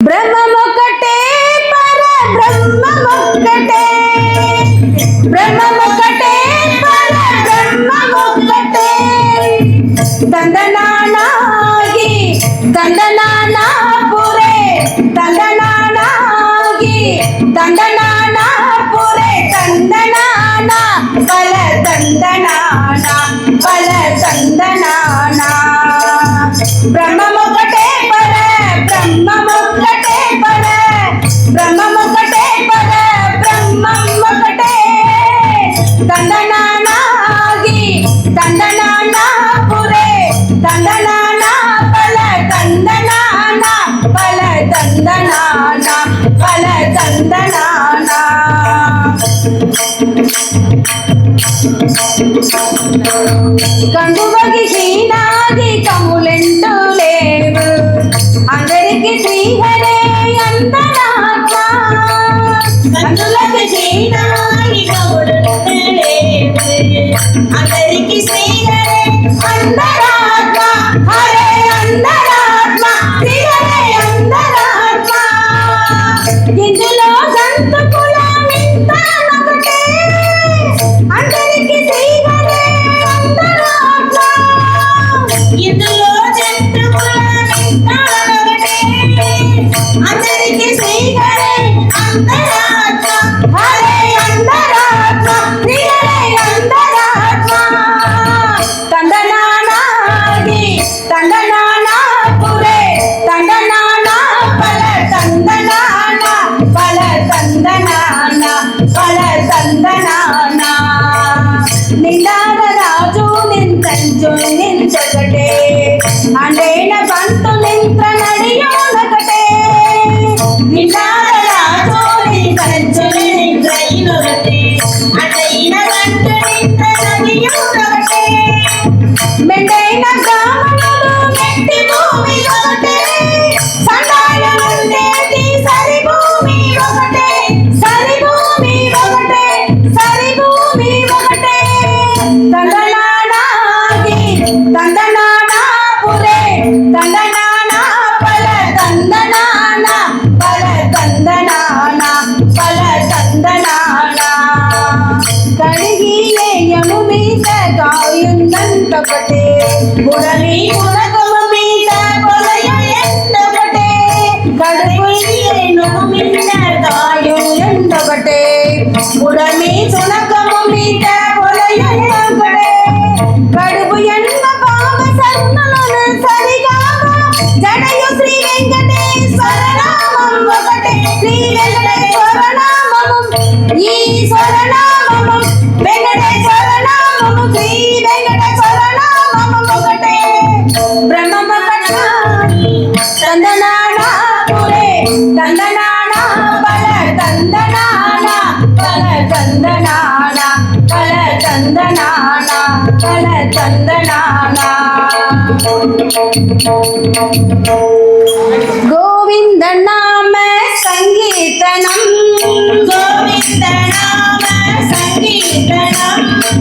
బ్రహ్మమొక్కటే పర బ్రహ్మమొక్కటే. బ్రహ్మమొక్కటే పర బ్రహ్మమొక్కటే. దండనానాగి దండనానా పురే దండనానాగి దండనానా పురే దండనానా పల దండనానా బల కండువకి శ్రీనాది కములెంటూ లేవు అందరికి శ్రీహరే అంతరాత్మ. కండులకి శ్రీనాది కములెంటూ లేవు అందరికి శ్రీహరే தாயுந்தன் தப்பட்டே உடனே உலகம் மீத கொலையும் எந்தப்பட்டே கடுமையை நோமின்ன தாயும் எந்தப்பட்டே உடனே சுணக்கமும் மீத கொலையும் எந்தப்பட்டே கடுப்பு என்ன பாவ சர்மலன சரிகாம ஜடையு ஸ்ரீ வெங்கடே నామము ఈ స్వరనామము వెంకటేశ్వర నామము శ్రీ వెంకటేశ్వర నామము ఒకటే. బ్రహ్మమకట తందనానా పురే తందనానా బల తందనానా బల తందనానా బల తందనానా బల తందనానా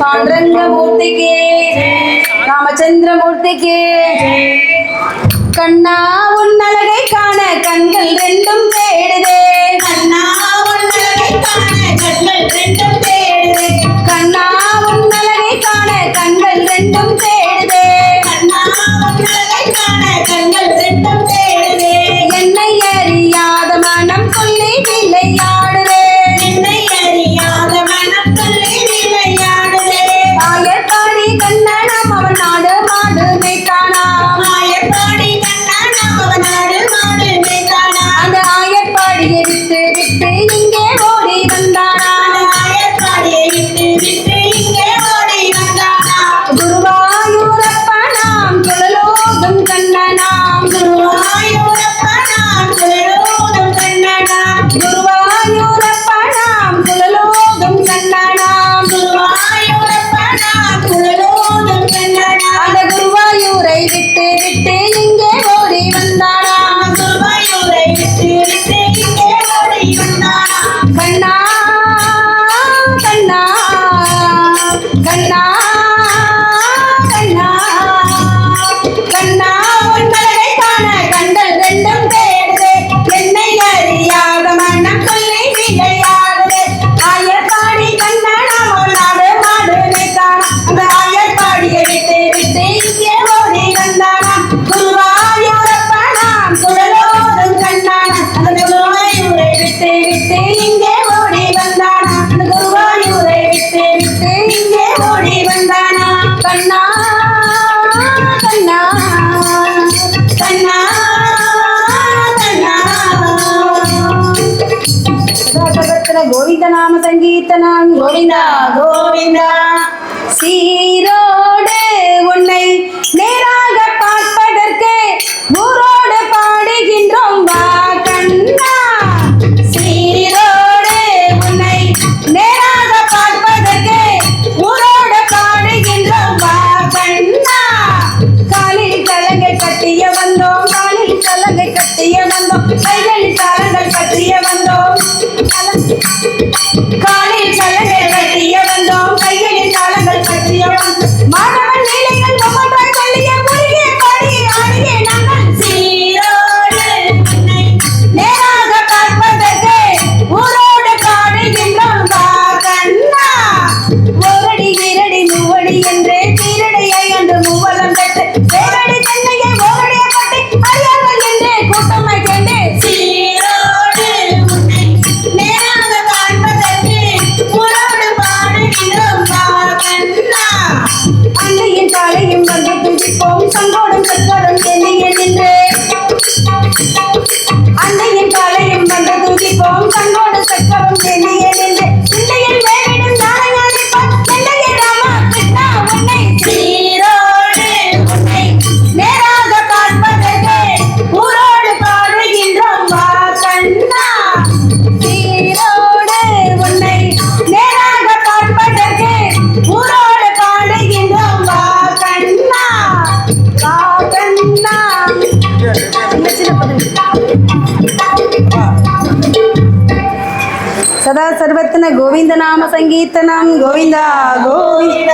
పాండ్రంగమూర్తికి రామచంద్రమూర్తికి కన్నా ఉన్నలగை காண கண்கள் ரெண்டும் தேடுதே não tem గోవింద నామ సంకీర్తన. గోవింద గోవింద. సీరోడ సర్వత్న గోవిందనామ సంకీర్తనం. గోవింద గోవింద.